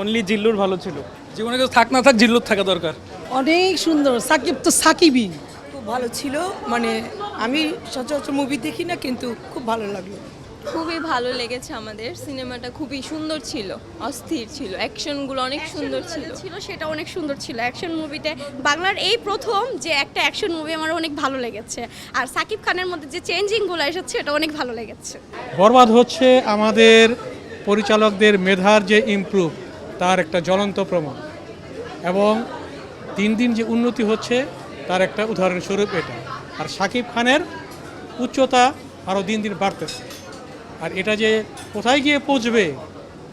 Only Zillur ভালো ছিল। জীবনে কেউ থাক না থাক জিল্লুর থাকা দরকার। অনেক সুন্দর সাকিব তো সাকিবই। খুব ভালো ছিল মানে আমি সচরাচর মুভি দেখি না কিন্তু খুব ভালো লাগল। খুবই ভালো লেগেছে আমাদের সিনেমাটা খুবই সুন্দর ছিল অস্থির ছিল অ্যাকশনগুলো অনেক সুন্দর ছিল। ছিল সেটা অনেক সুন্দর ছিল অ্যাকশন মুভিতে বাংলার এই প্রথম যে একটা অ্যাকশন মুভি আমার অনেক ভালো লেগেছে আর সাকিব খানের মধ্যে যে চেঞ্জিংগুলো এসেছে এটা অনেক ভালো লেগেছে। বরবাদ হচ্ছে আমাদের পরিচালকদের মেধার যে ইমপ্রুভ তার একটা জ্বলন্ত প্রমাণ। এবং দিন দিন যে উন্নতি হচ্ছে তার একটা উদাহরণস্বরূপ এটা। আর সাকিব খানের উচ্চতা আরও দিন দিন বাড়তেছে। আর এটা যে কোথায় গিয়ে পৌঁছবে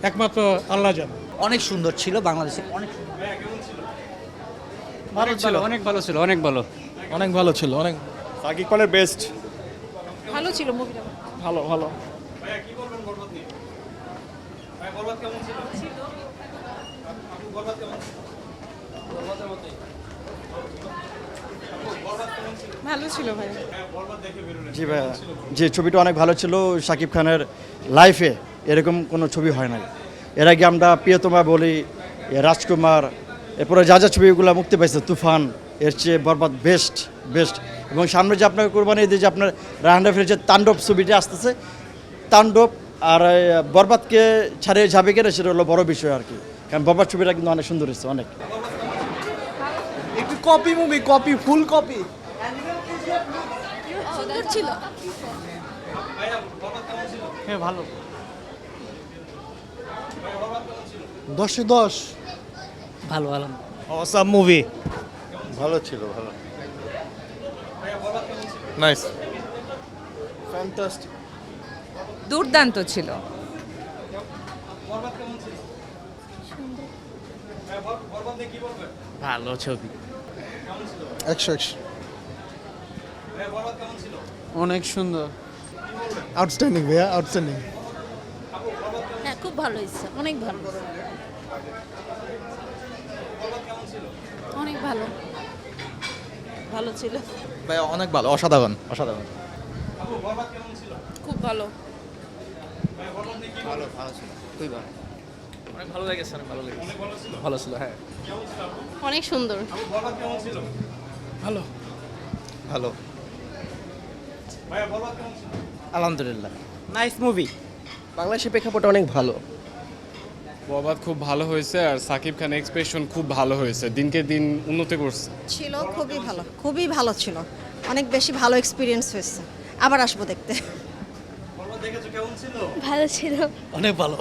একমাত্র আল্লাহ জানে। অনেক সুন্দর ছিল বাংলাদেশে অনেক ভালো ছিল অনেক ভালো ছিল অনেক ভালো। অনেক ভালো ছিল অনেক। সাকিব খানের বেস্ট ভালো ছিল মুভিটা ভালো ভালো। জি ভাইয়া, যে ছবিটা অনেক ভালো ছিল সাকিব খানের লাইফে এরকম কোনো ছবি হয় নাই। এর আগে আমরা প্রিয়তমা বলি রাজকুমার, এরপরে যা যা ছবিগুলো মুক্তি পাইছে, তুফান, এর চেয়ে বরবাদ বেস্ট বেস্ট এবং সামনে যে আপনাকে কোরবানি দিয়ে যে আপনার রাহান্ডা ফিরে যে তাণ্ডব ছবিটা আসতেছে, তাণ্ডব আর বরবাদকে ছাড়িয়ে যাবে কিনা, সেটা হলো বড় বিষয় আর কি। কারণ বাবার ছবিটা কিন্তু অনেক সুন্দর হয়েছে অনেক। একটু copy movie copy full copy সুন্দর ছিল। হ্যাঁ ভালো। দশে দশ। ভালো ভালো। অসাম মুভি ভালো ছিল ভালো। নাইস ফ্যান্টাস্টিক দুর্দান্ত ছিল। ভালো ছবি। একশো একশো। অনেক সুন্দর। আউটস্ট্যান্ডিং ভাইয়া আউটস্ট্যান্ডিং হ্যাঁ খুব ভালো হয়েছে অনেক ভালো। অনেক ভালো। ভালো ছিল। ভাইয়া অনেক ভালো অসাধারণ অসাধারণ। খুব ভালো। অনেক ভালো লেগেছে অনেক ভালো লেগেছে। ভালো ছিল হ্যাঁ। অনেক সুন্দর। ভালো। ভালো। আলহামদুলিল্লাহ। নাইস মুভি বাংলাদেশের প্রেক্ষাপট অনেক ভালো। বরবাদ খুব ভালো হয়েছে আর সাকিব খান এক্সপ্রেশন খুব ভালো হয়েছে। দিনকে দিন উন্নতি করছে। ছিল খুবই ভালো। খুবই ভালো ছিল। অনেক বেশি ভালো এক্সপিরিয়েন্স হয়েছে। আবার আসব দেখতে। ভালো ছিল। অনেক ভালো।